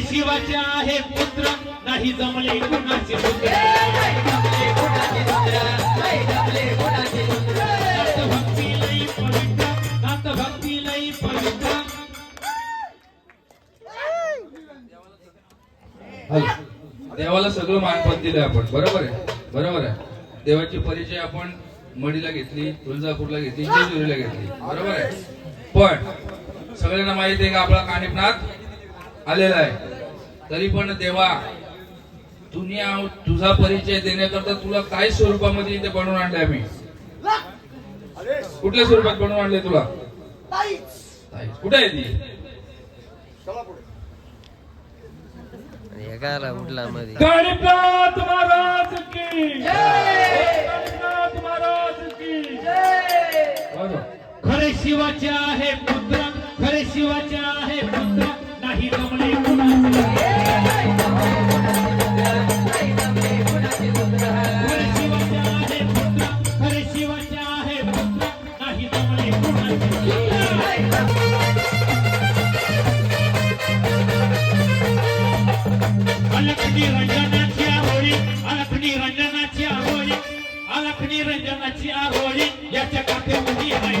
शिवाचे आहे पुत्र नाही जमले कुणाचे पुत्र. नाथ भक्ती लई पवित्र नाथ भक्ती लई पवित्र. देवाला सगळं मानपत दिलं आपण. बरोबर आहे? बरोबर आहे. देवाची परिचय आपण मडीला घेतली तुळजापूरला घेतली जेजुरीला घेतली. बरोबर आहे? पण सगळ्यांना माहिती आहे का आपला कानिपनाथ आलेला आहे. तरी पण देवा दुनिया तुझा परिचय देण्याकरता तुला काय स्वरूपामध्ये इथे बनवून आणले आम्ही कुठल्या स्वरूपात बनवून आणले तुला. कुठे आहे ती? एकाला उठला मध्ये गणपत महाराज की. गणपत महाराज की. खरे शिवाचे आहे पुत्र खरे शिवाचे कुणाचे अलखनी रंजनाची आरोळी अलखनी रंजनाची आरोळी अलखनी रंजनाची आरोळी याच्या काठेमध्ये आहे.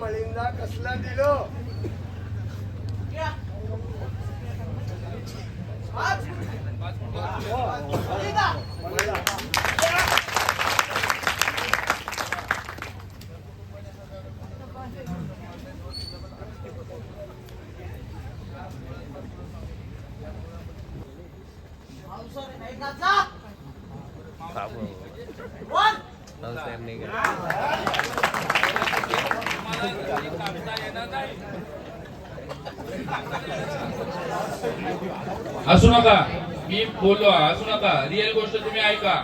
मळींना कसला दिलो बाबू पावसाळ्यात नाही का हसू नका. मी बोललो हसू नका. रिअल गोष्ट तुम्ही ऐका.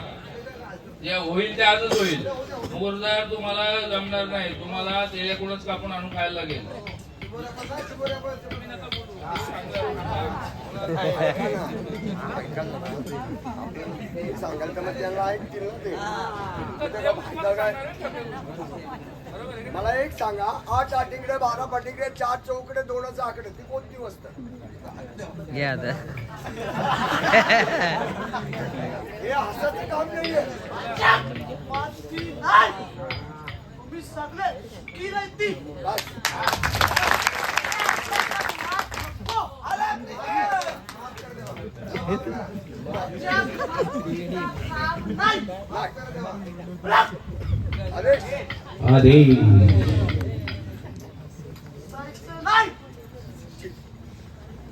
जे होईल ते आजच होईल. मुरदार तुम्हाला जमणार नाही. तुम्हाला तेल्याकडूनच कापून आणून खायला लागेल. सांगाल तर मग त्यांना ऐकतील ना काय मला एक सांगा आठ आटिंगडे बारा पाटिंगडे चार चौकडे दोनच आकडे ती कोणती वस्त? घ्या आता. हे हसाचं काम नाहीये. बस. अरे. आदेश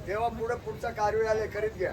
तेव्हा पुढे पुढचा कार्य आले करीत घ्या.